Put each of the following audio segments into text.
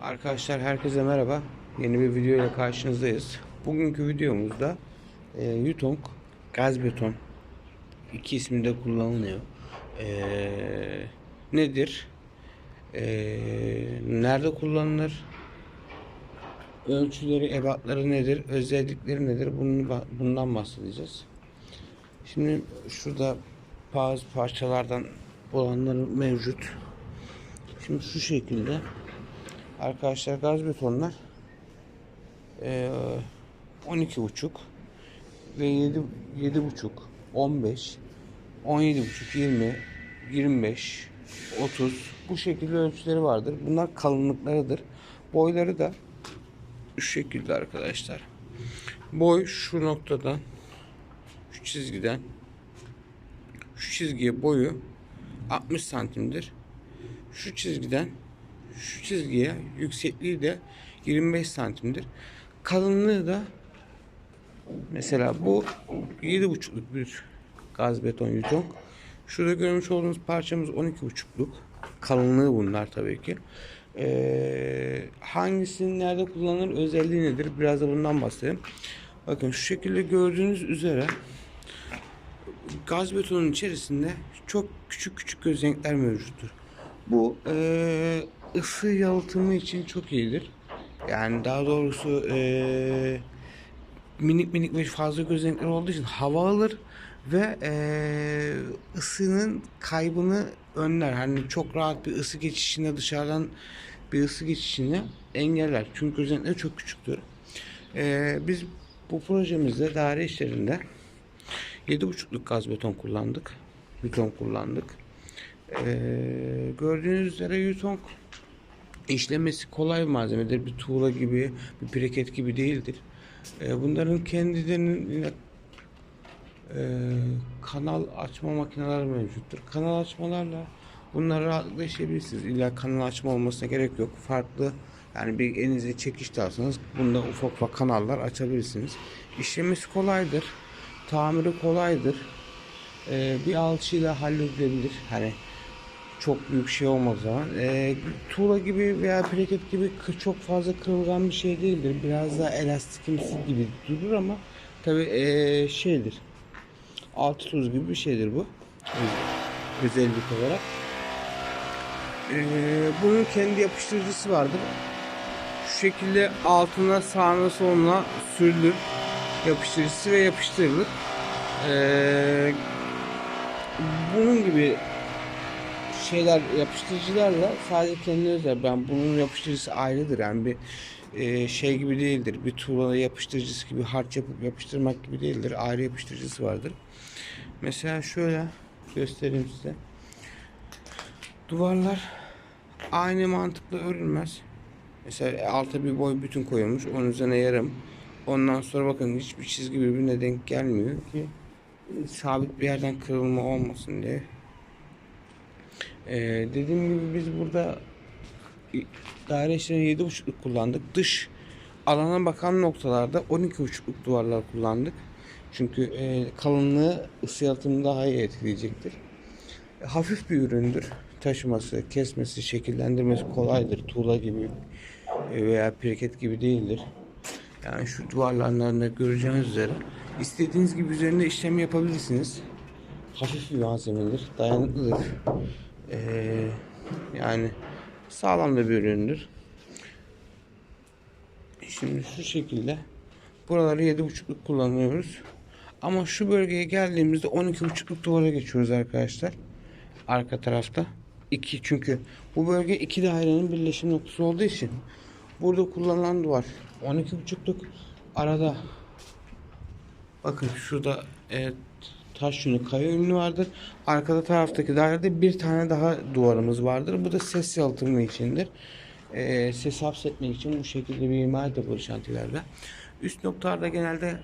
Arkadaşlar herkese merhaba. Yeni bir video ile karşınızdayız. Bugünkü videomuzda e, Yutong gaz beton iki isminde kullanılıyor. E, nedir? E, nerede kullanılır? Ölçüleri, ebatları nedir? Özellikleri nedir? Bunun, bundan bahsedeceğiz. Şimdi şurada bazı parçalardan olanları mevcut. Şimdi şu şekilde arkadaşlar gaz betonlar eee 12 buçuk ve 7 7 buçuk 15 17 buçuk 20 25 30 bu şekilde ölçüleri vardır. Bunlar kalınlıklarıdır. Boyları da şu şekilde arkadaşlar. Boy şu noktadan şu çizgiden şu çizgiye boyu 60 santimdir. Şu çizgiden şu çizgiye yüksekliği de 25 santimdir. Kalınlığı da mesela bu 7,5'luk bir gaz beton yuton. Şurada görmüş olduğunuz parçamız 12,5'luk. Kalınlığı bunlar tabii ki. Ee, hangisinin nerede kullanılır özelliği nedir? Biraz da bundan bahsedeyim. Bakın şu şekilde gördüğünüz üzere gaz betonun içerisinde çok küçük küçük gözenekler mevcuttur. Bu eee ısı yalıtımı için çok iyidir. Yani daha doğrusu eee, minik minik ve fazla gözenekler olduğu için hava alır ve eee, ısının kaybını önler. Hani çok rahat bir ısı geçişine dışarıdan bir ısı geçişini engeller. Çünkü gözenekler çok küçüktür. Eee, biz bu projemizde daire işlerinde 7,5'luk gaz beton kullandık. Beton kullandık. Ee, gördüğünüz üzere Yutong işlemesi kolay malzemedir. Bir tuğla gibi, bir preket gibi değildir. Ee, bunların kendilerinin e, kanal açma makineleri mevcuttur. Kanal açmalarla bunları rahatlıkla işleyebilirsiniz. İlla kanal açma olmasına gerek yok. Farklı yani bir elinize çekiş de alsanız bunda ufak ufak kanallar açabilirsiniz. İşlemesi kolaydır. Tamiri kolaydır. Ee, bir alçıyla halledilebilir. Hani çok büyük şey olmaz zaman. Ee, tuğla gibi veya plaket gibi çok fazla kırılgan bir şey değildir. Biraz daha elastikimsi gibi durur ama tabi şeydir. Altı tuz gibi bir şeydir bu. Öz- Özellik olarak. Ee, bunun kendi yapıştırıcısı vardır. Şu şekilde altına sağına soluna sürülür. Yapıştırıcısı ve yapıştırılır. Ee, bunun gibi şeyler yapıştırıcılarla sadece kendine özel. Ben bunun yapıştırıcısı ayrıdır. Yani bir e, şey gibi değildir. Bir tuğla yapıştırıcısı gibi harç yapıp yapıştırmak gibi değildir. Ayrı yapıştırıcısı vardır. Mesela şöyle göstereyim size. Duvarlar aynı mantıkla örülmez. Mesela alta bir boy bütün koyulmuş. Onun üzerine yarım. Ondan sonra bakın hiçbir çizgi birbirine denk gelmiyor ki sabit bir yerden kırılma olmasın diye. Ee, dediğim gibi biz burada daire işlerini 7.5'luk kullandık. Dış alana bakan noktalarda 12.5'luk duvarlar kullandık. Çünkü e, kalınlığı ısı yalıtımını daha iyi etkileyecektir. E, hafif bir üründür. Taşıması, kesmesi, şekillendirmesi kolaydır. Tuğla gibi e, veya pirket gibi değildir. Yani şu duvarlarında göreceğiniz üzere istediğiniz gibi üzerinde işlem yapabilirsiniz. Hafif bir malzemedir, dayanıklıdır. Ee, yani sağlam da bir üründür. Şimdi şu şekilde buraları 7.5'luk kullanıyoruz. Ama şu bölgeye geldiğimizde 12.5'luk duvara geçiyoruz arkadaşlar. Arka tarafta. 2 çünkü bu bölge iki dairenin birleşim noktası olduğu için burada kullanılan duvar 12.5'luk arada bakın şurada e, taş yünü kaya ünlü vardır. Arkada taraftaki dairede bir tane daha duvarımız vardır. Bu da ses yalıtımı içindir. E, ses hapsetmek için bu şekilde bir imal yapılır şantiyelerde. Üst noktalarda genelde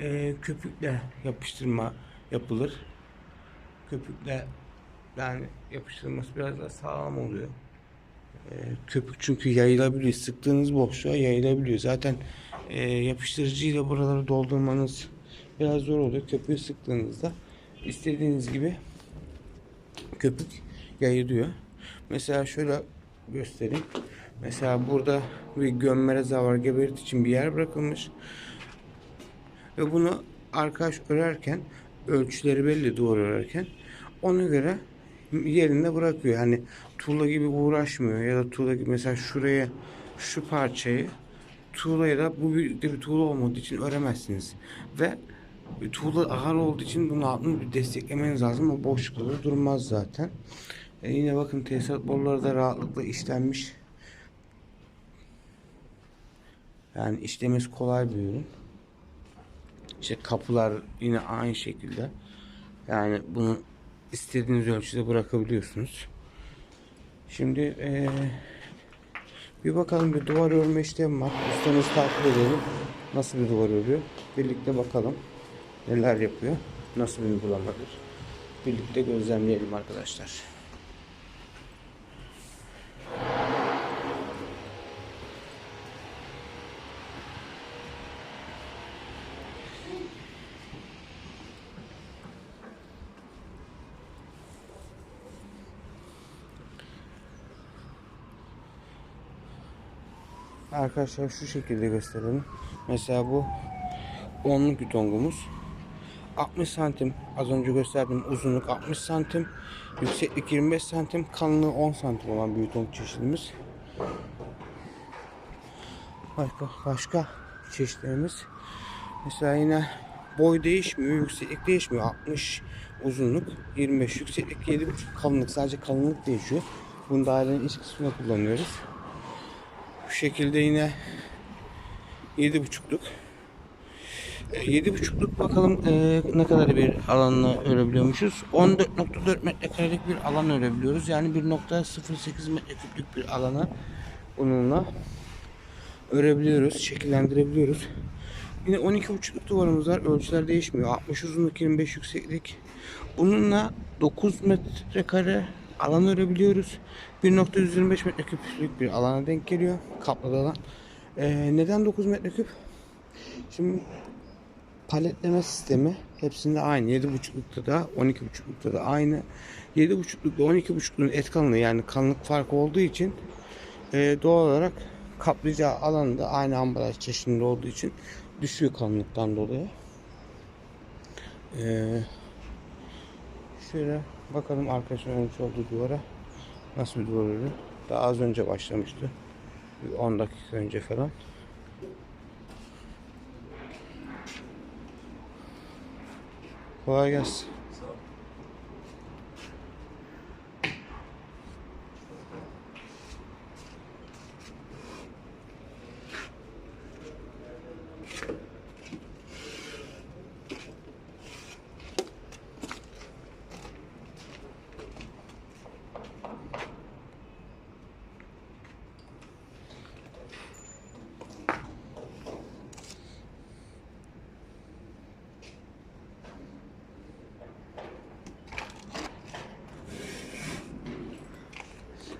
e, köpükle yapıştırma yapılır. Köpükle yani yapıştırılması biraz daha sağlam oluyor. E, köpük çünkü yayılabiliyor. Sıktığınız boşluğa yayılabiliyor. Zaten e, yapıştırıcıyla buraları doldurmanız biraz zor oluyor. Köpüğü sıktığınızda istediğiniz gibi köpük yayılıyor. Mesela şöyle göstereyim. Mesela burada bir gömme rezervuar geberit için bir yer bırakılmış. Ve bunu arkadaş örerken ölçüleri belli duvar örerken ona göre yerinde bırakıyor. Hani tuğla gibi uğraşmıyor ya da tuğla gibi mesela şuraya şu parçayı tuğlaya da bu büyüklükte bir tuğla olmadığı için öremezsiniz. Ve tuğla ağır olduğu için bunu altını bir desteklemeniz lazım. O boşlukta durmaz zaten. E yine bakın tesisat boruları da rahatlıkla işlenmiş. Yani işlemesi kolay bir ürün. İşte kapılar yine aynı şekilde. Yani bunu istediğiniz ölçüde bırakabiliyorsunuz. Şimdi eee, bir bakalım bir duvar örme işlemi var. Ustamızı takip edelim. Nasıl bir duvar örüyor? Birlikte bakalım. Neler yapıyor? Nasıl bir uygulamadır? Birlikte gözlemleyelim arkadaşlar. Arkadaşlar şu şekilde gösterelim. Mesela bu onluk ütongumuz. 60 santim az önce gösterdiğim uzunluk 60 santim yükseklik 25 santim kalınlığı 10 santim olan ütong çeşidimiz. Başka, başka çeşitlerimiz. Mesela yine boy değişmiyor yükseklik değişmiyor. 60 uzunluk 25 yükseklik 7.5 kalınlık. Sadece kalınlık değişiyor. Bunu dairenin iç kısmına kullanıyoruz. Bu şekilde yine 7.5'luk 7.5'luk bakalım e, ne kadar bir alanla örebiliyormuşuz. 14.4 metrekarelik bir alan örebiliyoruz. Yani 1.08 metreküplük bir alana bununla örebiliyoruz, şekillendirebiliyoruz. Yine 12.5'luk duvarımız var. Ölçüler değişmiyor. 60 uzunluk, 25 yükseklik. Bununla 9 metrekare alan örebiliyoruz. 1.125 metreküplük bir alana denk geliyor. Kapladı alan. E, neden 9 metreküp? Şimdi paletleme sistemi hepsinde aynı. 7.5'lukta da 12.5'lukta da aynı. 7.5'lukla 12.5'luğun et kalınlığı yani kalınlık farkı olduğu için e, doğal olarak kaplayacağı alan da aynı ambalaj çeşidinde olduğu için düşüyor kalınlıktan dolayı. E, şöyle bakalım arkadaşlar ölmüş olduğu duvara nasıl bir duvar ürünü. Daha az önce başlamıştı. Bir 10 dakika önce falan. Kolay gelsin.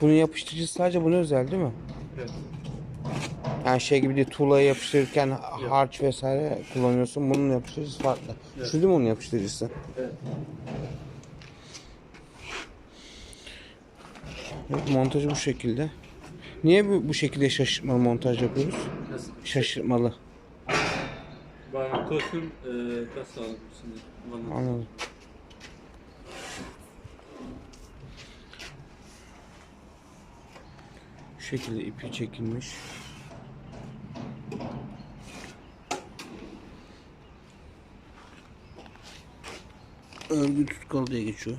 Bunun yapıştırıcısı sadece buna özel değil mi? Evet. Yani şey gibi değil tuğlaya yapıştırırken harç vesaire kullanıyorsun. Bunun yapıştırıcısı farklı. Evet. Şu değil mi onun yapıştırıcısı? Evet. Evet, montajı bu şekilde. Niye bu, bu şekilde şaşırtmalı montaj yapıyoruz? Nasıl? Şaşırtmalı. Beim Kostüm äh, das sağlık mısınız? Bana- Anladım. Şekilde ipi çekilmiş. Örgü tutkalı diye geçiyor.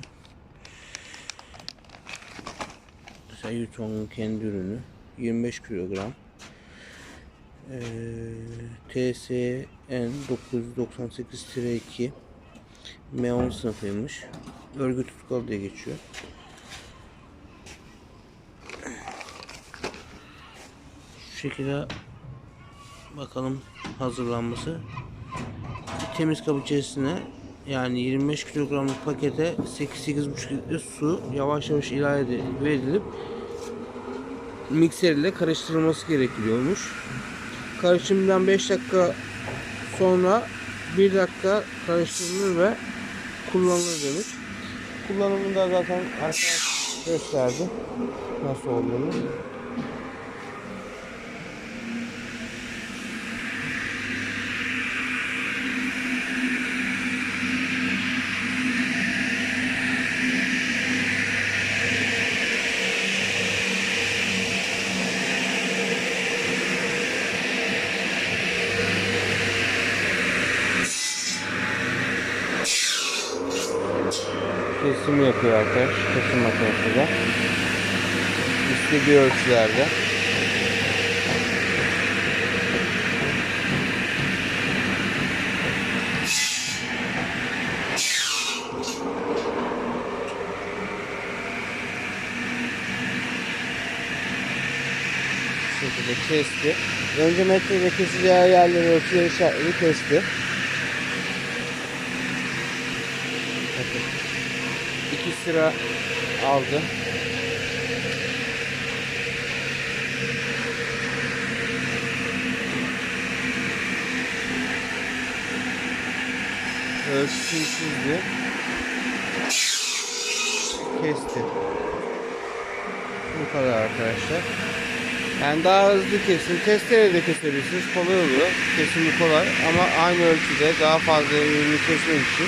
Mesela Yutong'un kendi ürünü 25 kilogram. Ee, TSN 998-2 M10 sınıfıymış. Örgü tutkalı diye geçiyor. Şekilde bakalım hazırlanması. Temiz kabı içerisine yani 25 kilogramlık pakete 8-8,5 litre su yavaş yavaş ilave edi- edilip mikser ile karıştırılması gerekiyormuş. Karışımdan 5 dakika sonra 1 dakika karıştırılır ve kullanılır demiş. Kullanımında zaten arkadaş gösterdi nasıl olduğunu. Kısımı yapıyor arkadaş. Kesim makinesi de. İstediği ölçülerde. Şekilde kesti. Önce metrede keseceği yerleri ölçüleri işaretleri kesti. Bakın. Sıra aldı. Ölçüsünü çizdi. Kesti. Bu kadar arkadaşlar. Yani daha hızlı kesim. Testereyle de kesebilirsiniz. Kolay oluyor. Kesimi kolay ama aynı ölçüde daha fazla ürünü kesmek için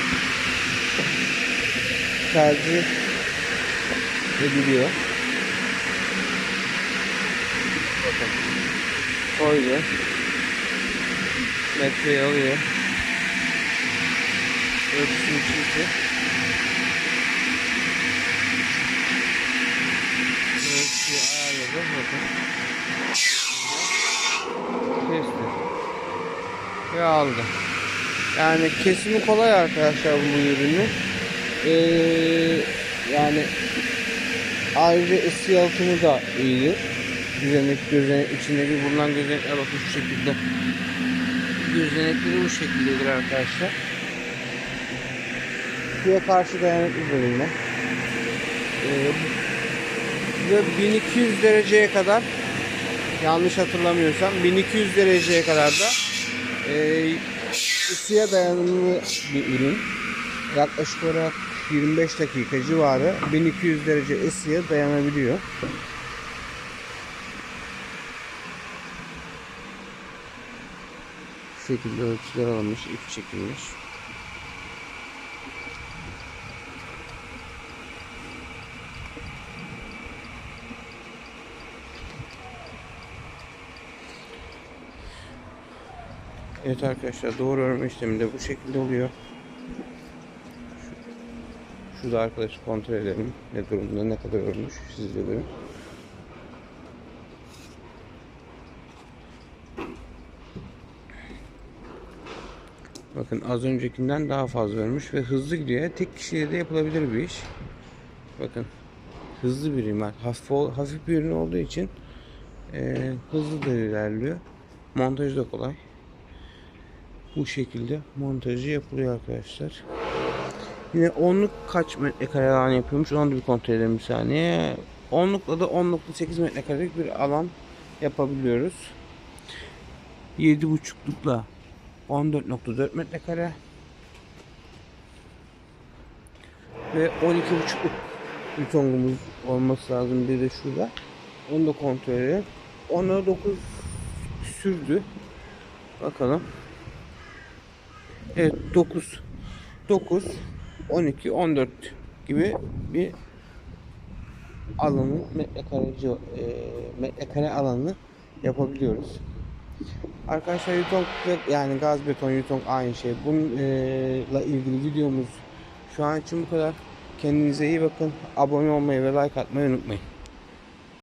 tercih ediliyor. Koydu. Metreyi alıyor. Ölçüsünü çizdi. Ölçüyü ayarladı. Bakın. Kesti. Ve aldı. Yani kesimi kolay arkadaşlar bu ürünün. Ee, yani ayrıca ısı yalıtımı da iyidir. Gözenek, gözenek, içindeki bulunan gözenekler bakın şu şekilde. Gözenekleri bu şekildedir arkadaşlar. Suya karşı dayanıklı bölümler. Ee, ve 1200 dereceye kadar yanlış hatırlamıyorsam 1200 dereceye kadar da e, ısıya dayanımlı bir ürün. Yaklaşık olarak 25 dakika civarı 1200 derece ısıya dayanabiliyor. Bu şekilde ölçüler alınmış, ip çekilmiş. Evet arkadaşlar doğru örme işlemi de bu şekilde oluyor. Şu- Şurada arkadaşı kontrol edelim. Ne durumda ne kadar örmüş sizce görün. Bakın az öncekinden daha fazla örmüş ve hızlı gidiyor. Tek kişiyle de yapılabilir bir iş. Bakın hızlı bir imal. Hafif, hafif bir ürün olduğu için eee, hızlı da ilerliyor. Montajı da kolay. Bu şekilde montajı yapılıyor arkadaşlar. Yine onluk kaç metrekare alan yapıyormuş onu da bir kontrol edelim bir saniye. Onlukla da 10.8 metrekarelik bir alan yapabiliyoruz. 7.5'lukla 14.4 metrekare ve 12.5'luk bir tongumuz olması lazım bir de şurada. Onu da kontrol edelim. 10'a 9 sürdü. Bakalım. Evet 9 9 12 14 gibi bir alanı metrekare e, metrekare alanı yapabiliyoruz. Arkadaşlar Yutong yani gaz beton Yutong aynı şey. Bununla ilgili videomuz şu an için bu kadar. Kendinize iyi bakın. Abone olmayı ve like atmayı unutmayın.